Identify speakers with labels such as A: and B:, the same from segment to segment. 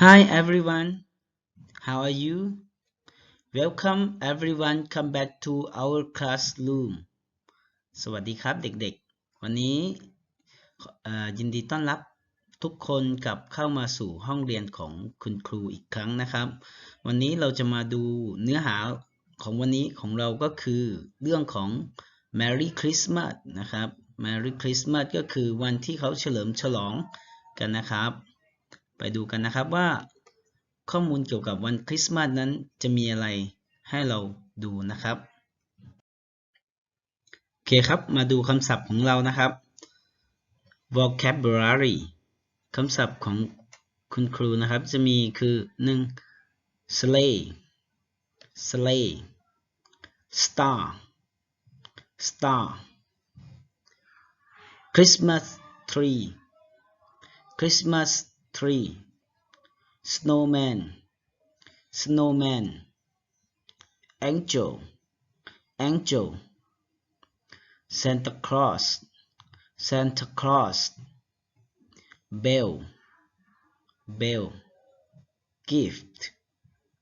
A: Hi everyone how are you Welcome everyone come back to our classroom สวัสดีครับเด็กๆ วันนี้ยินดีต้อนรับทุกคนกลับเข้ามาสู่ห้องเรียนของคุณครูอีกครั้งนะครับ วันนี้เราจะมาดูเนื้อหาของวันนี้ของเราก็คือเรื่องของ Merry Christmas นะครับ Merry Christmas ก็คือวันที่เขาเฉลิมฉลองกันนะครับ ไปดูกันนะครับว่าข้อมูลเกี่ยวกับวันคริสต์มาสนั้นจะมีอะไรให้เราดูนะครับโอเคครับมาดูคำศัพท์ของเรานะครับ vocabulary คำศัพท์ของคุณครูนะครับจะมีคือ 1. sleigh sleigh star star Christmas tree Christmas tree snowman snowman angel angel Santa Claus Santa Claus bell bell gift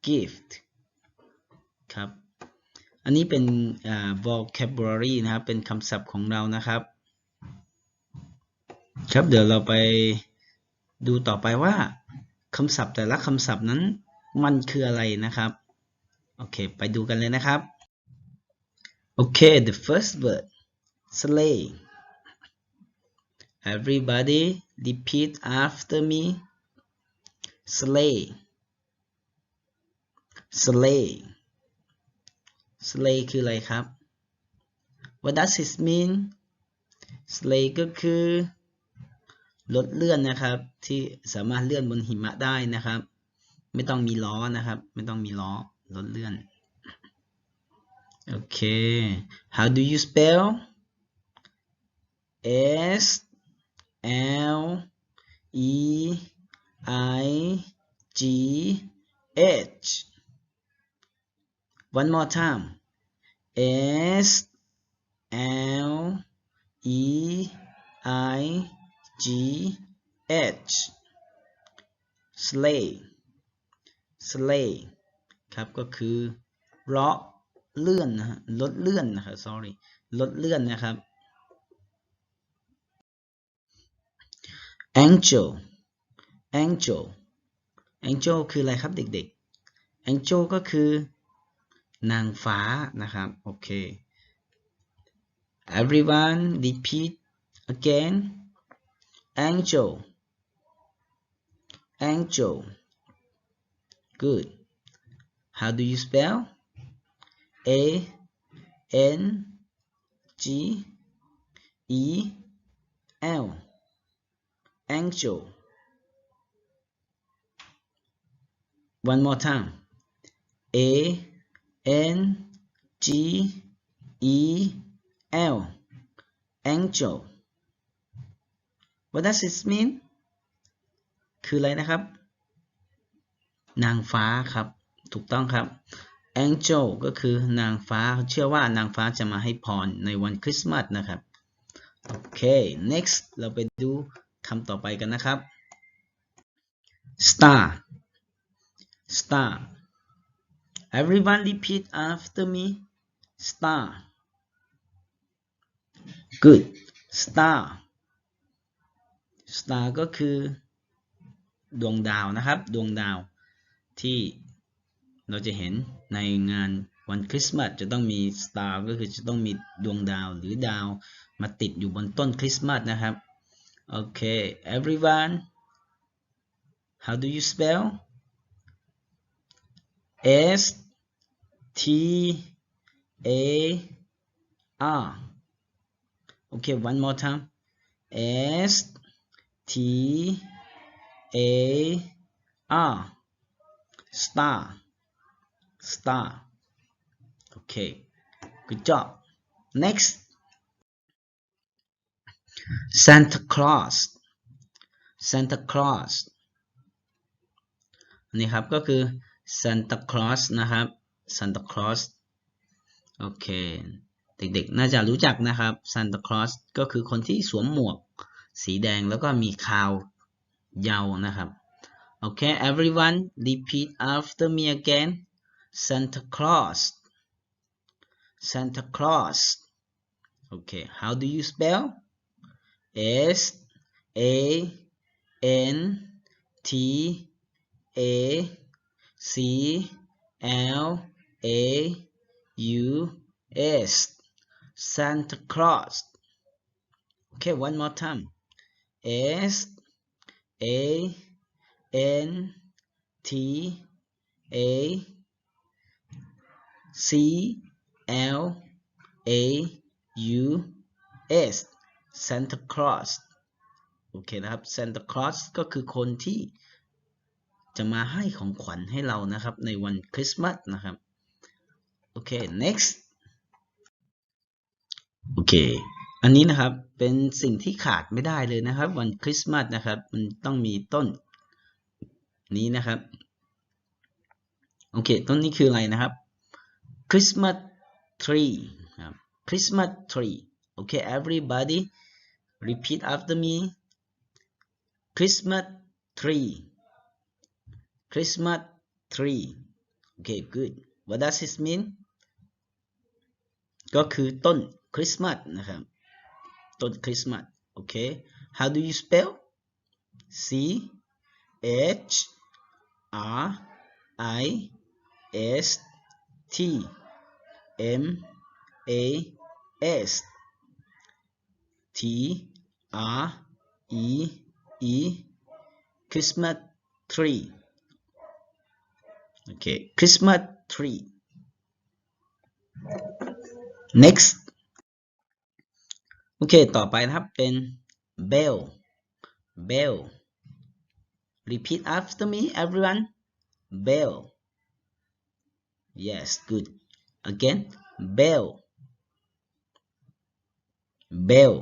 A: gift ครับ อันนี้เป็น vocabulary นะครับ เป็นคำศัพท์ของเรานะครับ ครับ เดี๋ยวเราไป ดูต่อไปว่าคำศัพท์แต่ละคำศัพท์นั้นมันคืออะไรนะครับโอเคไปดูกันเลยนะครับโอเค the first word sleigh everybody repeat after me sleigh sleigh sleigh คืออะไรครับ what does it mean sleigh ก็คือ รถเลื่อนนะครับ ที่สามารถเลื่อนบนหิมะได้นะครับ ไม่ต้องมีล้อนะครับ ไม่ต้องมีล้อรถเลื่อนโอเค how do you spell S L E I G H one more time S L E I G H sleigh sleigh ครับก็คือล้อเลื่อนนะฮะรถเลื่อนนะครับ sorry รถเลื่อนนะครับ angel angel angel คืออะไรครับเด็กๆ angel ก็คือนางฟ้านะครับ โอเค everyone repeat again angel. Angel. Good. How do you spell? A n g e l. Angel. One more time. A n g e l. Angel what does it mean คืออะไรนะครับ นางฟ้าครับ ถูกต้องครับ angel ก็คือนางฟ้าเชื่อว่านางฟ้าจะมาให้พรในวันคริสต์มาสนะครับ โอเค next เราไปดูคำต่อไปกันนะครับ star star everyone repeat after me star good star star ก็คือดวงดาวนะครับ ดวงดาวที่เราจะเห็นในงานวันคริสต์มาสจะต้องมี star ก็คือจะต้องมีดวงดาวหรือดาวมาติดอยู่บนต้นคริสต์มาสนะครับ โอเค everyone how do you spell S T A R okay one more time S T A R star star okay good job next Santa Claus Santa Claus นนี้ครับก็คือ Santa Claus นะครับ Santa Claus โอเค เด็กๆ น่าจะรู้จักนะครับ Santa Claus ก็คือคนที่สวมหมวก สีแดงแล้วก็มีคาวยาวนะครับ Okay, everyone, repeat after me again. Santa Claus. Santa Claus. Okay, how do you spell? S A N T A C L A U S. Santa Claus. Okay, one more time. S A N T A C L A U S Santa Claus โอเคนะครับ Santa Claus ก็คือคนที่จะมาให้ของขวัญให้เรานะครับ ในวันคริสต์มาสนะครับ โอเค next โอเค อันนี้นะครับเป็นสิ่งที่ขาดไม่ได้เลยนะครับ วันคริสต์มาสนะครับ มันต้องมีต้นนี้นะครับโอเคต้นนี้คืออะไรนะครับ Christmas tree ครับ Christmas tree โอเค everybody repeat after me Christmas tree Christmas tree okay good what does it mean ก็คือต้นคริสต์มาสนะครับ dot Christmas. Okay, how do you spell? C H R I S T M A S T R E E Christmas tree. Okay, Christmas tree. Next โอเค ต่อไปนะครับ เป็น bell bell repeat after me everyone bell yes good again bell bell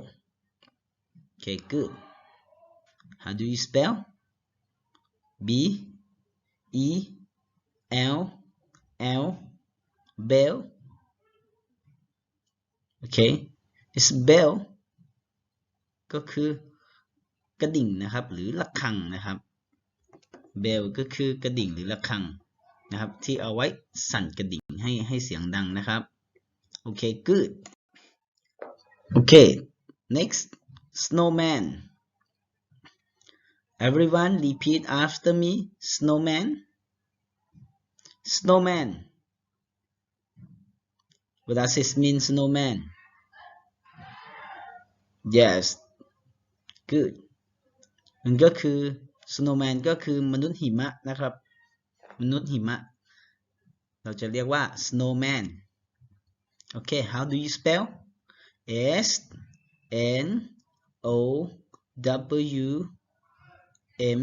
A: okay good how do you spell b e l l bell okay it's bell ก็คือกระดิ่งนะครับ หรือระฆังนะครับ bell ก็คือกระดิ่งหรือระฆังนะครับ ที่เอาไว้สั่นกระดิ่งให้ให้เสียงดังนะครับโอเค good โอเค next snowman everyone repeat after me snowman snowman what does it mean snowman yes good มันก็คือ snowman ก็คือมนุษย์หิมะนะครับ มนุษย์หิมะ เราจะเรียกว่า snowman โอเค how do you spell S N O W M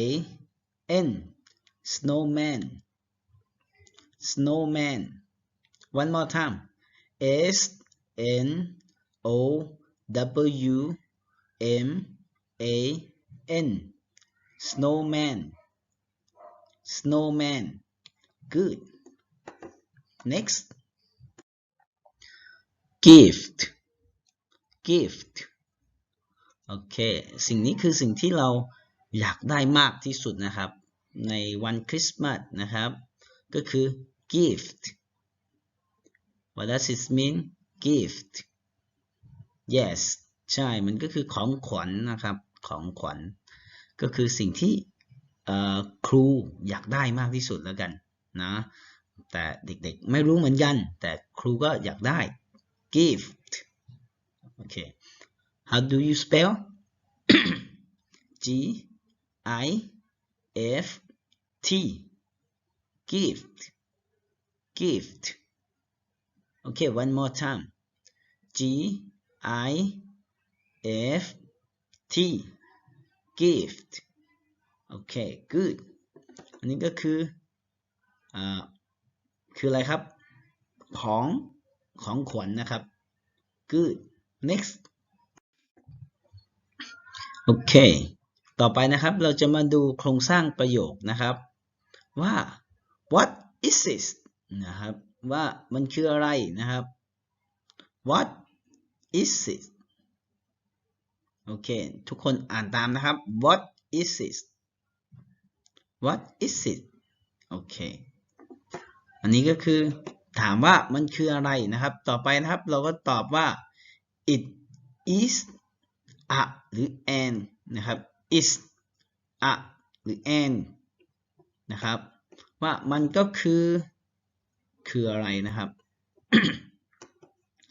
A: A N snowman snowman one more time S N O W M A N snowman snowman good next gift gift โอเค สิ่งนี้คือสิ่งที่เราอยากได้มากที่สุดนะครับ ในวันคริสต์มาสนะครับ ก็คือ gift what does it mean gift yes ใช่ มันก็คือของขวัญนนะครับ ของขวัญ ก็คือสิ่งที่ครูอยากได้มากที่สุดแล้วกันนะ แต่เด็กๆไม่รู้เหมือนกัน แต่ครูก็อยากได้ gift okay how do you spell G I F T gift gift okay one more time G I F T gift okay good อันนี้ก็คืออ่าคืออะไรครับ ของของขวัญนนะครับ good next โอเค ต่อไปนะครับเราจะมาดูโครงสร้างประโยคนะครับ ว่า what is it นะครับ ว่ามันคืออะไรนะครับ what is it โอเค ทุกคนอ่านตามนะครับ what is it what is it โอเค อันนี้ก็คือถามว่ามันคืออะไรนะครับ ต่อไปนะครับเราก็ตอบว่า it is a หรือ an นะครับ is a หรือ an นะครับ ว่ามันก็คือคืออะไรนะครับ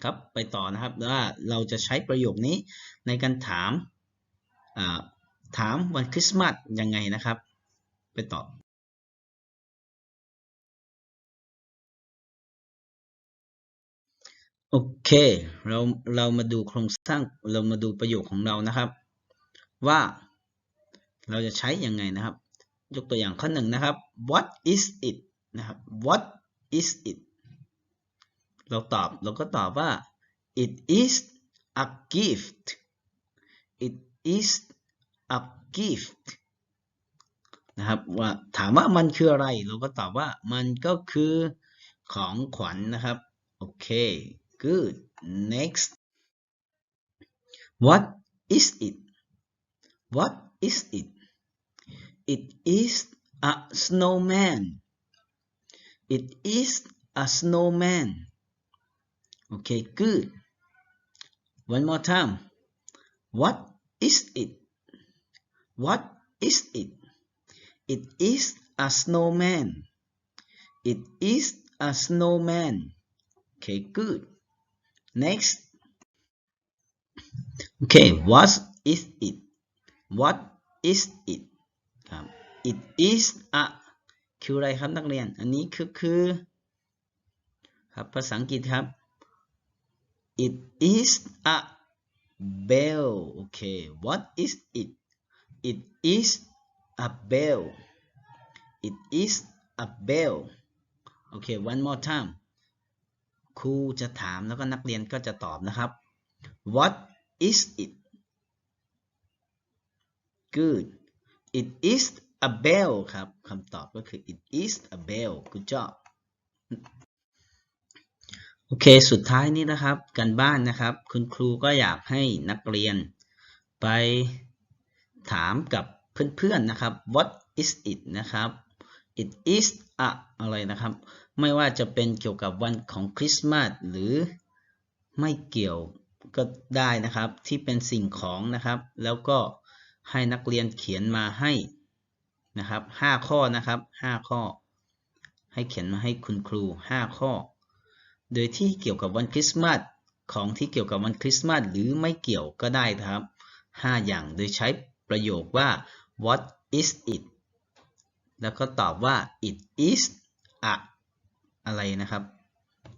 A: ครับไปต่อนะครับว่าเราจะใช้ประโยคนี้ในการถามาถามวันคริสต์มาสยังไงนะครับ ไปต่อบโอเคเราเรามาดูโครงสร้างเรามาดูประโยคของเรานะครับ ว่าเราจะใช้ยังไงนะครับ ยกตัวอย่างข้อหนึ่งนะครับ what is it นะครับ what is it เราตอบเราก็ตอบว่า it is a gift it is a gift นะครับว่าถามว่ามันคืออะไร เราก็ตอบว่ามันก็คือของขวัญนะครับ โอเค good next what is it what is it it is a snowman it is a snowman okay good one more time what is it what is it it is a snowman it is a snowman okay good next okay what is it what is it ครับ it is a คืออะไรครับนักเรียน อันนี้คือคือ ครับภาษาอังกฤษครับ it is a bell okay what is it it is a bell it is a bell okay one more time ครูจะถามแล้วก็นักเรียนก็จะตอบนะครับ what is it good it is a bell ครับคำตอบก็คือ it is a bell good job อเค สุดท้ายนี้นะครับ กันบ้านนะครับ คุณครูก็อยากให้นักเรียนไปถามกับเพื่อนๆนะครับ what is it นะครับ it is a อะไรนะครับ ไม่ว่าจะเป็นเกี่ยวกับวันของคริสต์มาสหรือไม่เกี่ยวก็ได้นะครับ ที่เป็นสิ่งของนะครับ แล้วก็ให้นักเรียนเขียนมาให้นะครับห้าข้อนะครับห้าข้อ ให้เขียนมาให้คุณครูห้าข้อ โดยที่เกี่ยวกับวันคริสต์มาสของที่เกี่ยวกับวันคริสต์มาสหรือไม่เกี่ยวก็ได้นะครับห้าอย่างโดยใช้ประโยคว่า what is it แล้วก็ตอบว่า it is a อะไรนะครับ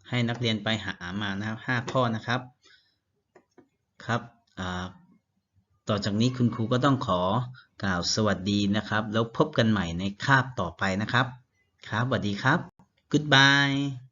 A: ให้นักเรียนไปหามานะครับห้าข้อนะครับครับต่อจากนี้คุณครูก็ต้องขอกล่าวสวัสดีนะครับ แล้วพบกันใหม่ในคาบต่อไปนะครับ ครับสวัสดีครับ goodbye